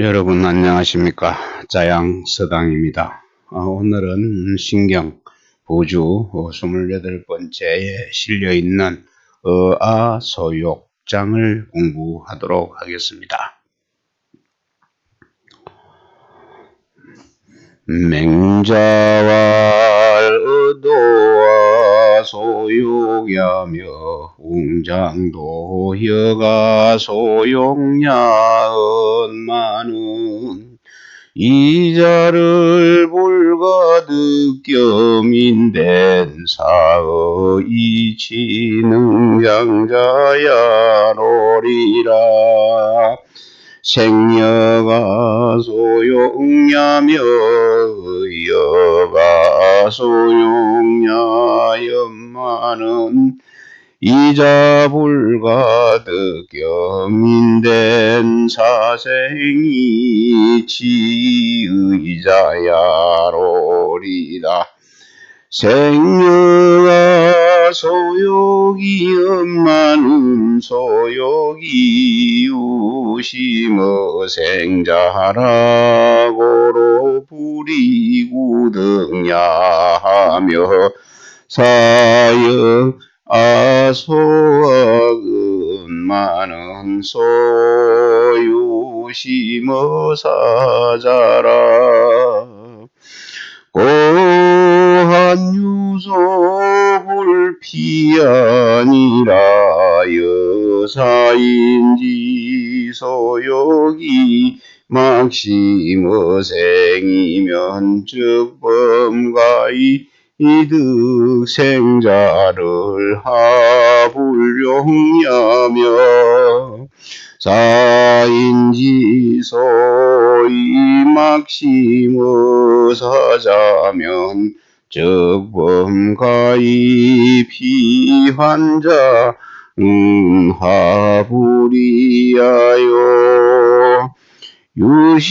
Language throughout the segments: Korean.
여러분 안녕하십니까? 자양 서당입니다. 어, 오늘은 신경 보주 28번째에 실려있는 어아 소욕장을 공부하도록 하겠습니다. 맹자왈 의도 와 소욕야며 웅장도 여가 소용야은 많은 이자를 불가득 겸인된 사의 이치능장자야 로리라 생여가 소용야며 여가 소용야 연마는 이자 불가 득 겸인된 사생이 지의자야로리다 생여가 소욕이 엄마는 소욕이 유심어 생자라고로 부리고 등야하며 사여 아소악은 많은 소유심어 사자라. 고한 유소 불피아니라 여사인지 소욕이 막심어 생이면 즉범가이 이득 생자를 하불용야며 사인지 소이 막심어 사자면 적범가이 피환자 음 하불이하여 유시즉생이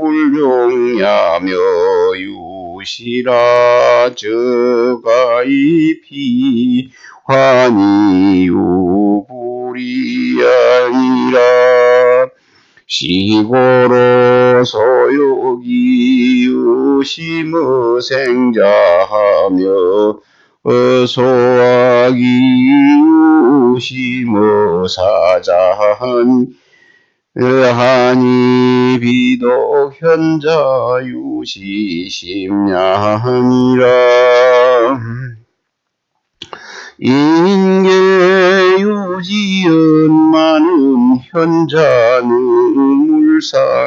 유불용야며 유시라 저가이 피환이 유불이아니라 시고로 소욕이 유심어 생자하며 어소하기 유심어 사자한 하니 비도 현자 유시심야하니라. 인계 유지은 많은 현자는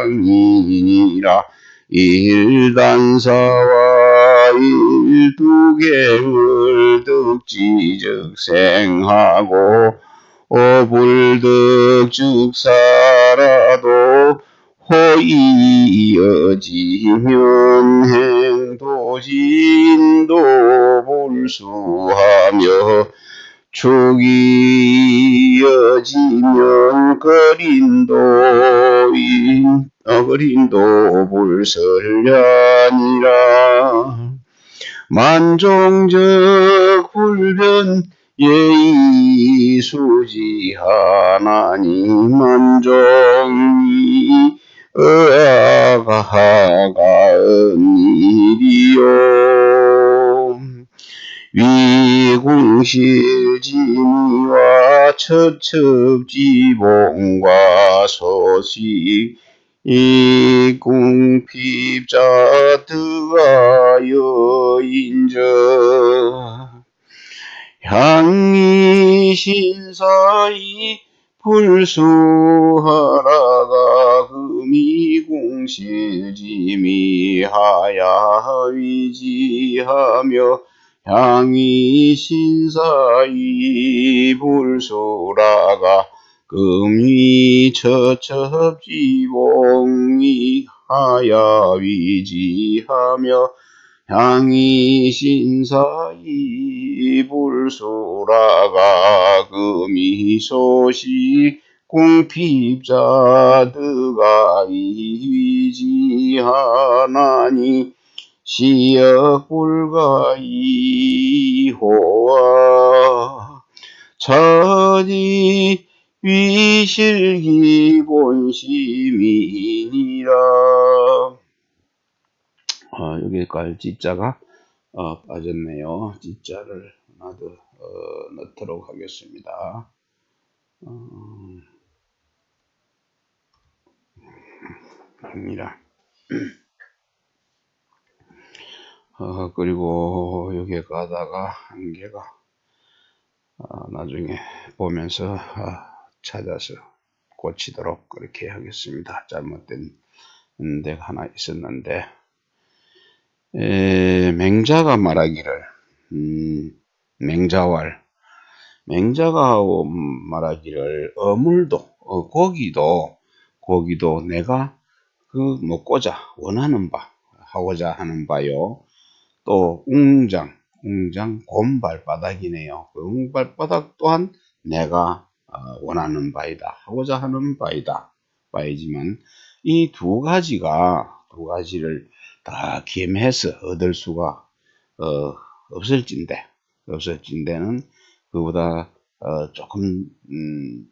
물상이니라 일단사와 일두갱을 득지즉 생하고 오불득 즉사라도 호이어지면 행도진도 불수하며 축이어지면 거린도인 어거린도 불설ля니라. 만종적 불변 예의 수지 하나님 만종이 의아가하가은 일이요. 위 궁실지미와 처첩지봉과 소식 이궁핍자드가 여인저 향이 신사이 불수하라가 금이 공실지미하야 위지하며 향이 신사이 불수라가 금이 처첩지봉이 하야 위지하며 향이 신사이 불수라가 금이 소시 궁핍자드가 이위지하나니 시역불가이호와 천이 위 이실기 본심이니라. 어, 여기까지 지자가 어, 빠졌네요. 지자를 하나 더 어, 넣도록 하겠습니다. 어, 합니다. 어, 그리고 여기에 가다가 한 개가 어, 나중에 보면서 어, 찾아서 고치도록 그렇게 하겠습니다. 잘못된 데가 하나 있었는데 에, 맹자가 말하기를 음, 맹자왈 맹자가 말하기를 어물도 어, 고기도 고기도 내가 그 먹고자 원하는 바 하고자 하는 바요 또 웅장 웅장 곰발바닥이네요. 그 웅발바닥 또한 내가 어, 원하는 바이다 하고자 하는 바이다 바이지만 이 두 가지가 두 가지를 다 겸해서 얻을 수가 어, 없을진데 없을진데는 그보다 어, 조금 음,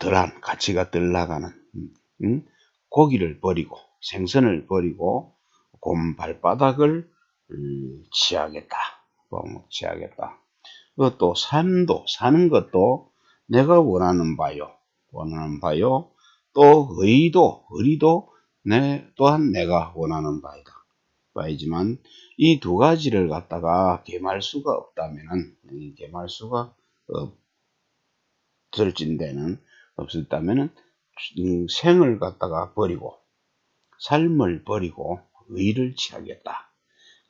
덜한 가치가 덜 나가는 음, 음, 고기를 버리고 생선을 버리고 곰 발바닥을 음, 취하겠다. 취하겠다. 그것도 삶도 사는 것도 내가 원하는 바요. 원하는 바요. 또 의도 의리도 내 또한 내가 원하는 바이다. 바이지만 이 두 가지를 갖다가 개말 수가 없다면은 개말 수가 없을진 데는 없었다면은 음, 생을 갖다가 버리고 삶을 버리고 의를 취하겠다.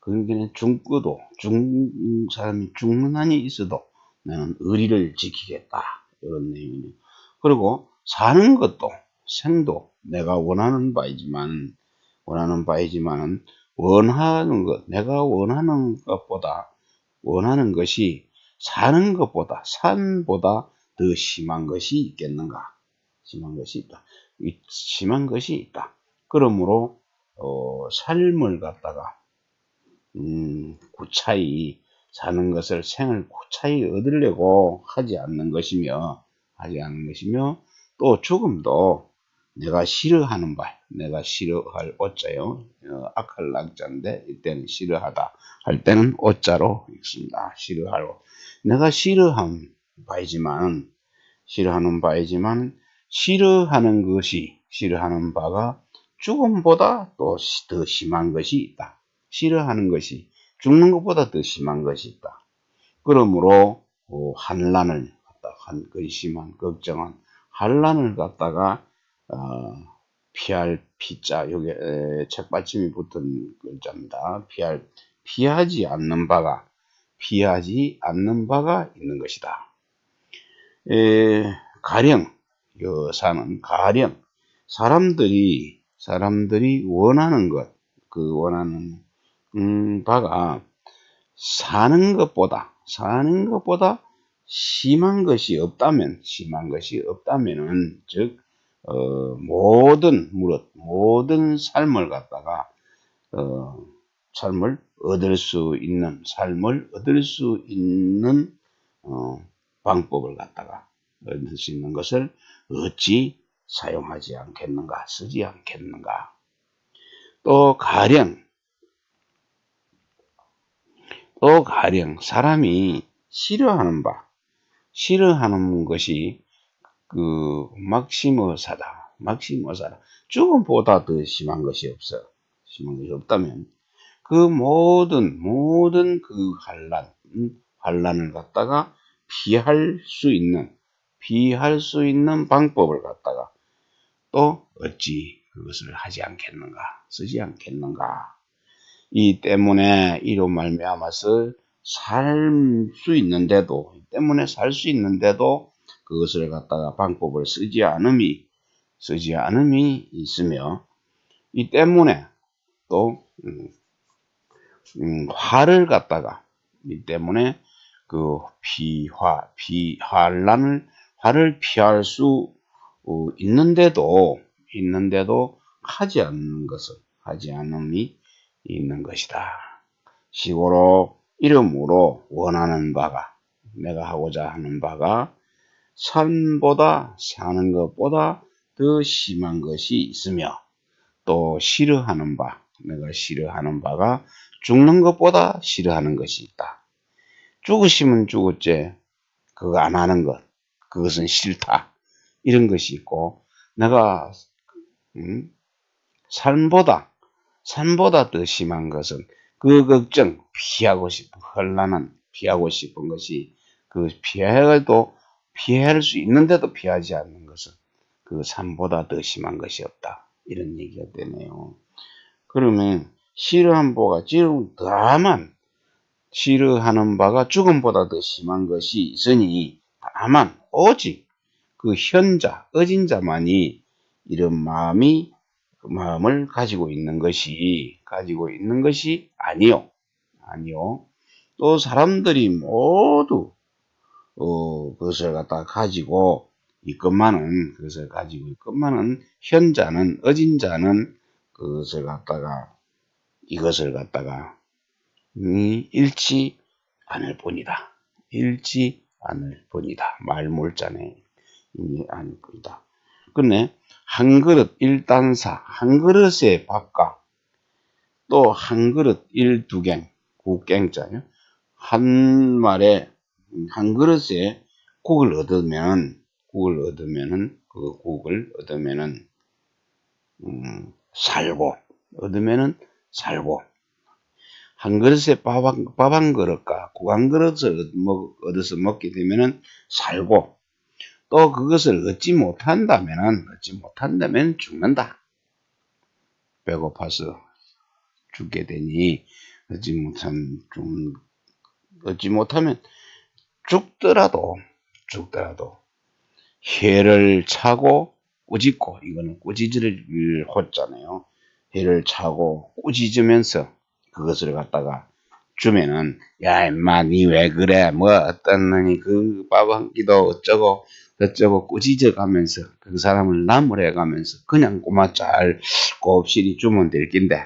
그러니까 죽고도 죽 사람이 죽는 한이 있어도 나는 의리를 지키겠다. 이런 내용이네요. 그리고 사는 것도 생도 내가 원하는 바이지만 원하는 바이지만은 원하는 것 내가 원하는 것보다 원하는 것이 사는 것보다 산보다 더 심한 것이 있겠는가? 심한 것이 있다. 심한 것이 있다. 그러므로 어, 삶을 갖다가 음, 구차히 사는 것을 생을 구차히 얻으려고 하지 않는 것이며 하지 않는 것이며 또 죽음도 내가 싫어하는 바, 내가 싫어할 오자요. 어, 악할 낙자인데 이때는 싫어하다 할 때는 오자로 읽습니다. 싫어하고 내가 싫어한 바이지만 싫어하는 바이지만 싫어하는 것이 싫어하는 바가 죽음보다 또 더 심한 것이 있다. 싫어하는 것이 죽는 것보다 더 심한 것이 있다. 그러므로 어, 갖다 한 근심한 걱정한 환란을 갖다가 어, 피할 피자 여기 책받침이 붙은 글자입니다. 피할 피하지 않는 바가 피하지 않는 바가 있는 것이다. 에, 가령 여사는 가령 사람들이 사람들이 원하는 것, 그 원하는 음, 바가 사는 것보다 사는 것보다 심한 것이 없다면 심한 것이 없다면은 즉 어, 모든 무릇 모든 삶을 갖다가 어, 삶을 얻을 수 있는 삶을 얻을 수 있는 어, 방법을 갖다가 얻을 수 있는 것을 어찌 사용하지 않겠는가, 쓰지 않겠는가. 또 가령, 또 가령 사람이 싫어하는 바, 싫어하는 것이 그 막시머사다, 막시머사다. 죽음보다 더 심한 것이 없어. 심한 것이 없다면 그 모든 모든 그 환란, 음, 환란을 갖다가 피할 수 있는 피할 수 있는 방법을 갖다가 또 어찌 그것을 하지 않겠는가 쓰지 않겠는가 이 때문에 이로 말미암아서 살 수 있는데도 때문에 살 수 있는데도 그것을 갖다가 방법을 쓰지 않음이 쓰지 않음이 있으며 이 때문에 또 음, 음, 화를 갖다가 이 때문에 그 피화 피환란을 화를 피할 수 어, 있는데도 있는데도 하지 않는 것을 하지 않음이 있는 것이다. 시고로 이름으로 원하는 바가 내가 하고자 하는 바가 삶보다 사는 것보다 더 심한 것이 있으며 또 싫어하는 바, 내가 싫어하는 바가 죽는 것보다 싫어하는 것이 있다. 죽으시면 죽었지. 그거 안 하는 것. 그것은 싫다. 이런 것이 있고, 내가, 음, 삶보다, 삶보다 더 심한 것은 그 걱정, 피하고 싶은, 혼란한, 피하고 싶은 것이 그 피해도 피할 수 있는데도 피하지 않는 것은 그 삶보다 더 심한 것이 없다. 이런 얘기가 되네요. 그러면 싫어한 바가 지금 다만 싫어하는 바가 죽음보다 더 심한 것이 있으니 다만 오직 그 현자, 어진 자만이 이런 마음이 그 마음을 가지고 있는 것이 가지고 있는 것이 아니요. 아니요. 또 사람들이 모두 어, 그것을 갖다 가지고 있건만은 그것을 가지고 있건만은 현자는 어진 자는 그것을 갖다가 이것을 갖다가 잃지 않을 뿐이다. 잃지 않을 뿐이다. 말물자네 아닐 뿐이다. 근데 한 그릇 일단사 한 그릇의 밥과 또한 그릇 일두갱 국갱자요. 한 말에 한 그릇에 국을 얻으면 국을 얻으면은 그 국을 얻으면은 음, 살고 얻으면은 살고 한 그릇에 밥 한, 밥한 그릇과 국 한 그릇을 먹, 얻어서 먹게 되면은 살고 또 그것을 얻지 못한다면은 얻지 못한다면 죽는다. 배고파서 죽게 되니 얻지 못한 좀 얻지 못하면 죽더라도 죽더라도 해를 차고 꾸짖고 이거는 꾸짖을 호잖아요. 해를 차고 꾸짖으면서 그것을 갖다가 주면은 야 임마 니 왜 그래 뭐 어떤 그 밥 한 끼도 어쩌고 어쩌고 꾸짖어 가면서 그 사람을 나무래 가면서 그냥 꼬마 잘 곱실이 주면 될 낀데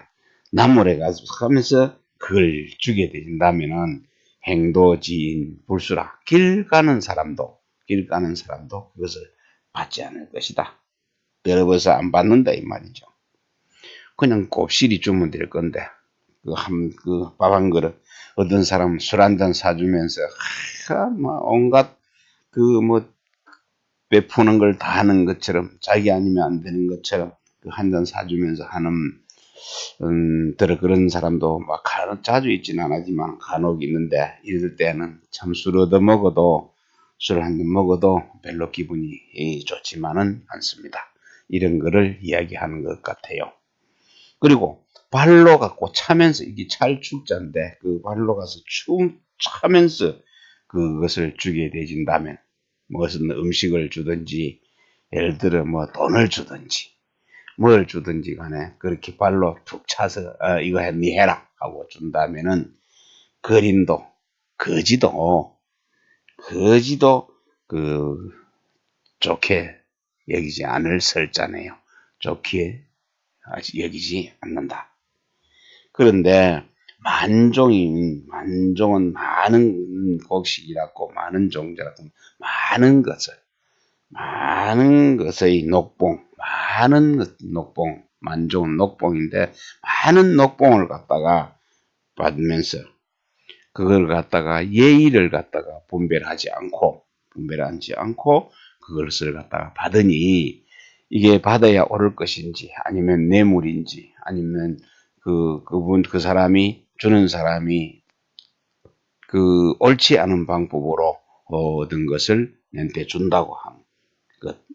나무래 가면서 그걸 주게 되진다면은 행도지인 불수라 길 가는 사람도 길 가는 사람도 그것을 받지 않을 것이다. 여러분서 안 받는다 이 말이죠. 그냥 곱실이 주면 될 건데 그 한 그 밥 한 그릇 어떤 사람 술 한 잔 사주면서 하, 뭐 온갖 그 뭐 베푸는 걸 다 하는 것처럼 자기 아니면 안 되는 것처럼 그 한 잔 사주면서 하는 음, 들어 그런 사람도 막 간혹 자주 있지는 않지만 간혹 있는데 이럴 때는 참 술 얻어 먹어도 술 한 잔 먹어도 별로 기분이 좋지만은 않습니다. 이런 거를 이야기하는 것 같아요. 그리고 발로 갖고 차면서 이게 찰축자인데 그 발로 가서 춤 차면서 그것을 주게 되진다면 무슨 음식을 주든지 예를 들어 뭐 돈을 주든지 뭘 주든지 간에 그렇게 발로 툭 차서 어, 이거 해, 니 해라 하고 준다면은 그림도 거지도 거지도 그 좋게 여기지 않을 설자네요. 좋게 여기지 않는다. 그런데 만종인 만종은 많은 곡식이라고 많은 종자라고 많은 것을 많은 것의 녹봉 많은 녹봉, 만종은 녹봉인데 많은 녹봉을 갖다가 받으면서 그걸 갖다가 예의를 갖다가 분별하지 않고 분별하지 않고 그것을 갖다가 받으니 이게 받아야 옳을 것인지 아니면 뇌물인지 아니면 그 그분 그 사람이 주는 사람이 그 옳지 않은 방법으로 얻은 것을 내한테 준다고 하는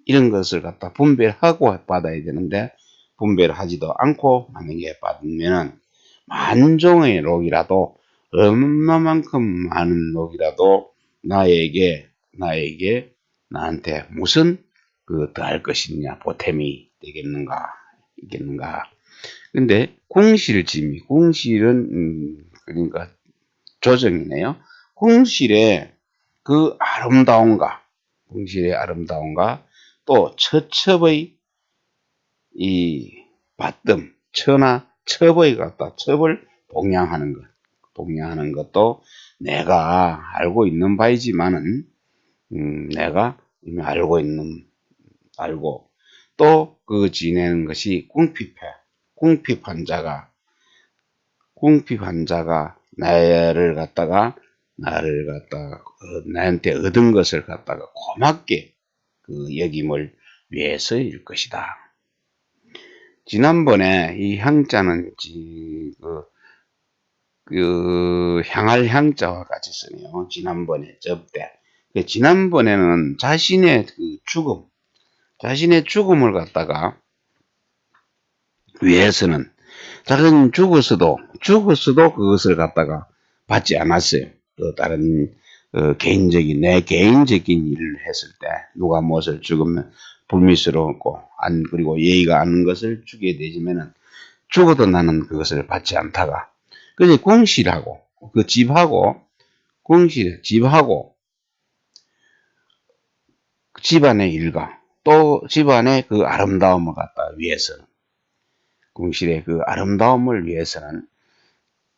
이런 것을 갖다 분별하고 받아야 되는데 분별하지도 않고 만약에 받으면 만종의 록이라도 얼마만큼 많은 록이라도 나에게 나에게 나한테 무슨 그 더할 것이냐 보탬이 되겠는가 있겠는가 근데 공실짐이 공실은 음, 그러니까 조정이네요. 공실의 그 아름다움과 공실의 아름다움과 또 처첩의 이 받듬, 처나 첩의 갖다 첩을 동양하는 것, 동양하는 것도 내가 알고 있는 바이지만은 음, 내가 이미 알고 있는 알고 또 그 지내는 것이 궁핍해 궁핍 환자가 궁핍 환자가 나를 갖다가 나를 갖다가 어, 나한테 얻은 것을 갖다가 고맙게 그 여김을 위해서일 것이다. 지난번에 이 향자는 그, 그 향할 향자와 같이 쓰네요. 지난번에 접대. 그 지난번에는 자신의 그 죽음, 자신의 죽음을 갖다가 위해서는 다른 죽었어도 죽었어도 그것을 갖다가 받지 않았어요. 또 다른 어, 개인적인 내 개인적인 일을 했을 때 누가 무엇을 죽으면 불미스러웠고 안 그리고 예의가 않는 것을 주게 되지면은 죽어도 나는 그것을 받지 않다가 그래 궁실하고 그 집하고 궁실 집하고 집안의 일과 또 집안의 그 아름다움을 갖다 위해서는 궁실의 그 아름다움을 위해서는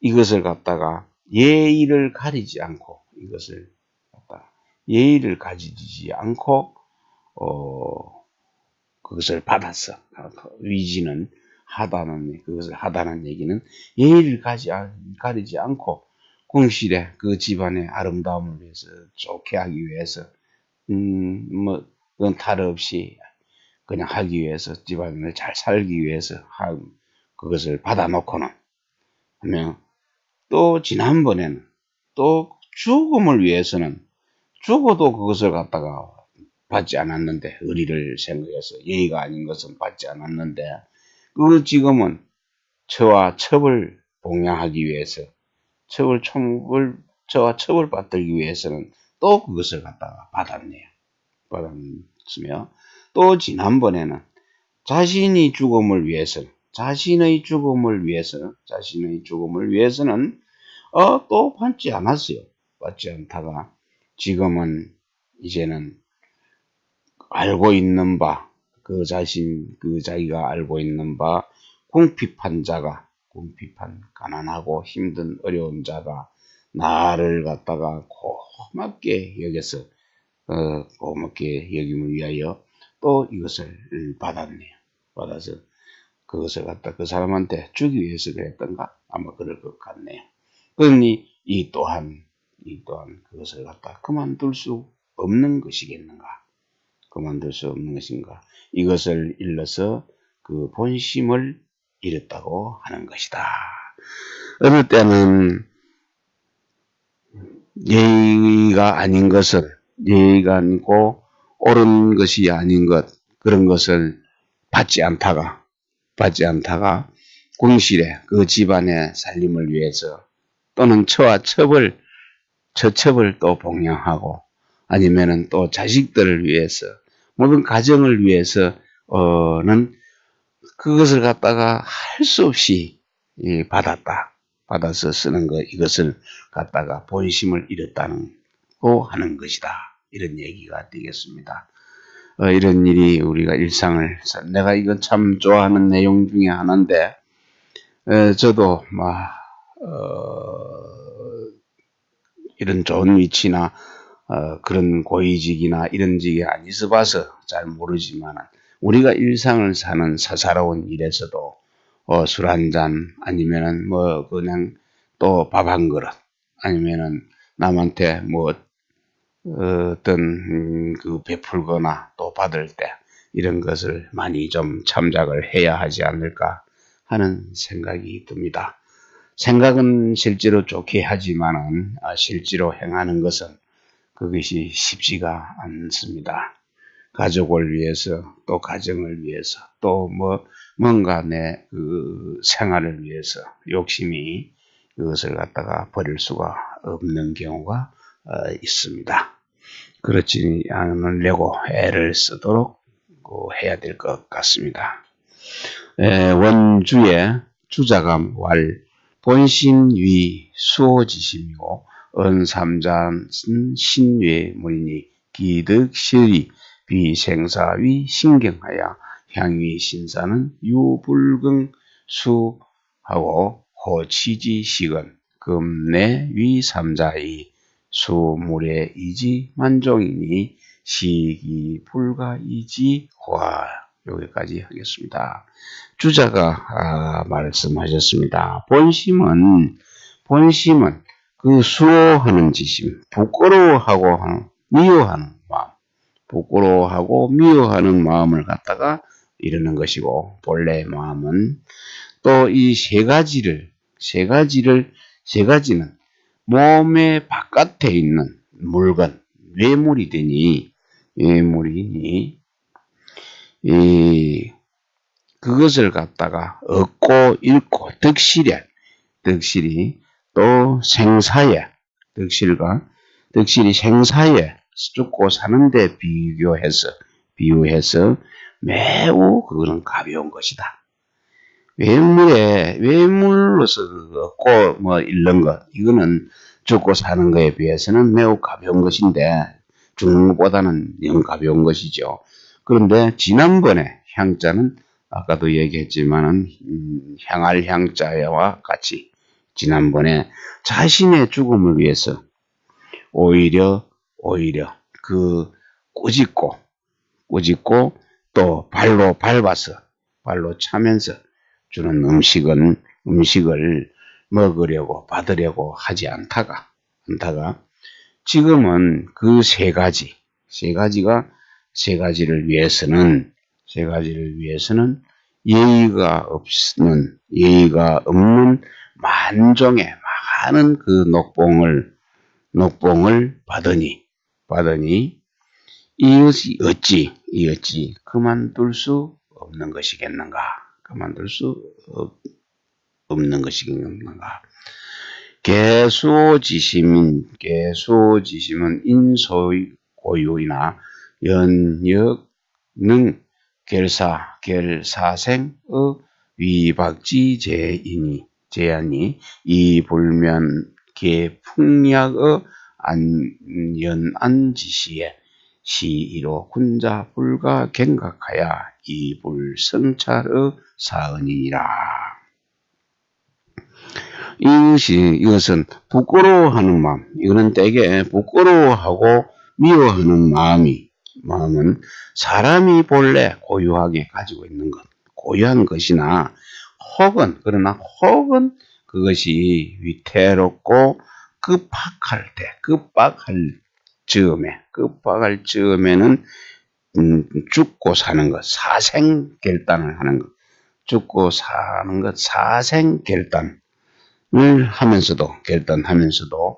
이것을 갖다가 예의를 가리지 않고 이것을 갖다 예의를 가지지 않고 어 그것을 받았어 위지는 하다는 그것을 하다는 얘기는 예의를 가지 가리지 않고 궁실의 그 집안의 아름다움을 위해서 좋게 하기 위해서 음뭐 그건 탈 없이 그냥 하기 위해서 집안을 잘 살기 위해서 한 그것을 받아놓고는 하면 또 지난번에는 또 죽음을 위해서는 죽어도 그것을 갖다가 받지 않았는데 의리를 생각해서 예의가 아닌 것은 받지 않았는데 그 지금은 저와 첩을 봉양하기 위해서 첩을 총을 저와 첩을 받들기 위해서는 또 그것을 갖다가 받았네요. 받았으며 또 지난번에는 자신이 죽음을 위해서 자신의 죽음을 위해서 자신의 죽음을 위해서는 어, 또 받지 않았어요. 받지 않다가 지금은 이제는 알고 있는 바, 그 자신, 그 자기가 알고 있는 바, 궁핍한 자가, 궁핍한, 가난하고 힘든 어려운 자가 나를 갖다가 고맙게 여겨서, 어, 고맙게 여김을 위하여 또 이것을 받았네요. 받아서 그것을 갖다 그 사람한테 주기 위해서 그랬던가? 아마 그럴 것 같네요. 그러니 이 또한, 이 또한 그것을 갖다 그만둘 수 없는 것이겠는가? 그만둘 수 없는 것인가? 이것을 일러서 그 본심을 잃었다고 하는 것이다. 어느 때는 예의가 아닌 것을 예의가 아니고 옳은 것이 아닌 것 그런 것을 받지 않다가 받지 않다가 궁실에 그 집안의 살림을 위해서 또는 처와 첩을 처첩을 또 봉양하고 아니면은 또 자식들을 위해서 모든 가정을 위해서는 그것을 갖다가 할 수 없이 받았다. 받아서 쓰는 것 이것을 갖다가 본심을 잃었다는 고 하는 것이다. 이런 얘기가 되겠습니다. 어, 이런 일이 우리가 일상을 내가 이건 참 좋아하는 내용 중에 하나인데 에, 저도 막 어, 이런 좋은 위치나 어, 그런 고위직이나 이런 직에 안 있어 봐서 잘 모르지만 우리가 일상을 사는 사사로운 일에서도 어, 술 한 잔 아니면은 뭐 그냥 또 밥 한 그릇 아니면은 남한테 뭐 어떤 음, 그 베풀거나 또 받을 때 이런 것을 많이 좀 참작을 해야 하지 않을까 하는 생각이 듭니다. 생각은 실제로 좋게 하지만은 아, 실제로 행하는 것은 그것이 쉽지가 않습니다. 가족을 위해서 또 가정을 위해서 또 뭐 뭔가 내 그 생활을 위해서 욕심이 그것을 갖다가 버릴 수가 없는 경우가 어, 있습니다. 그렇지 않으려고 애를 쓰도록 해야 될 것 같습니다. 원주의 주자감 왈 본신위 수호지심이고 은삼잔 신외문이니 기득실이 비생사위 신경하여 향위 신사는 유불긍 수하고 호치지식은 금내 위삼자의 수물의 이지 만종이니 시기 불가이지 와 여기까지 하겠습니다. 주자가 아, 말씀하셨습니다. 본심은 본심은 그 수호하는 지심, 부끄러워하고 미워하는 마음, 부끄러워하고 미워하는 마음을 갖다가 이르는 것이고 본래 마음은 또 이 세 가지를 세 가지를 세 가지는 몸의 바깥에 있는 물건 뇌물이 되니 뇌물이니 이 그것을 갖다가 얻고 잃고 득실에 득실이 또 생사에 득실과 득실이 생사에 죽고 사는데 비교해서 비유해서 매우 그거는 가벼운 것이다. 외물에 외물로서 얻고 뭐 잃는 것 이거는 죽고 사는 것에 비해서는 매우 가벼운 것인데 죽는 것보다는 영 가벼운 것이죠. 그런데 지난번에 향자는 아까도 얘기했지만은 음, 향할 향자와 같이 지난번에 자신의 죽음을 위해서 오히려 오히려 그 꾸짖고 꾸짖고 또 발로 밟아서 발로 차면서 주는 음식은 음식을 먹으려고 받으려고 하지 않다가 않다가 지금은 그 세 가지 세 가지가 세 가지를 위해서는 세 가지를 위해서는 예의가 없는 예의가 없는 만종의 많은 그 녹봉을 녹봉을 받으니 받으니 이것이 어찌 이 어찌 그만둘 수 없는 것이겠는가 그만둘 수 없는 것이겠는가 개수지심은 개수지심은 인소의 고유이나 연역 능 결사 결사생의 위박지 제이니 제안이 이 불면 개풍약의 안연안지시에 시이로 군자 불가 갱각하여 이불성찰의 사언이니라. 이것이 이것은 부끄러워하는 마음. 이거는 때게 부끄러워하고 미워하는 마음이 마음은 사람이 본래 고유하게 가지고 있는 것, 고유한 것이나 혹은 그러나 혹은 그것이 위태롭고 급박할 때, 급박할 즈음에, 급박할 즈음에는 음, 죽고 사는 것, 사생 결단을 하는 것, 죽고 사는 것, 사생 결단을 하면서도 결단하면서도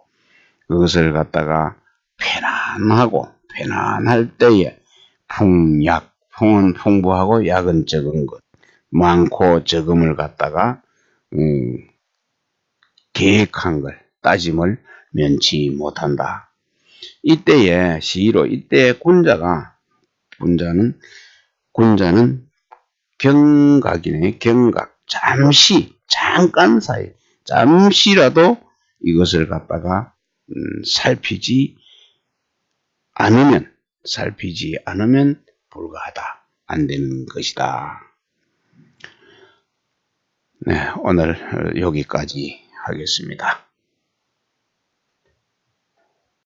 그것을 갖다가 편안하고 편안할 때에 풍약, 풍은 풍부하고 약은 적은 것, 많고 적음을 갖다가 음, 계획한 걸 따짐을 면치 못한다. 이때에 시로 이때 군자가 군자는 군자는 경각이네 경각 잠시 잠깐 사이 잠시라도 이것을 갖다가 음, 살피지 않으면 살피지 않으면 불가하다 안 되는 것이다. 네 오늘 여기까지 하겠습니다.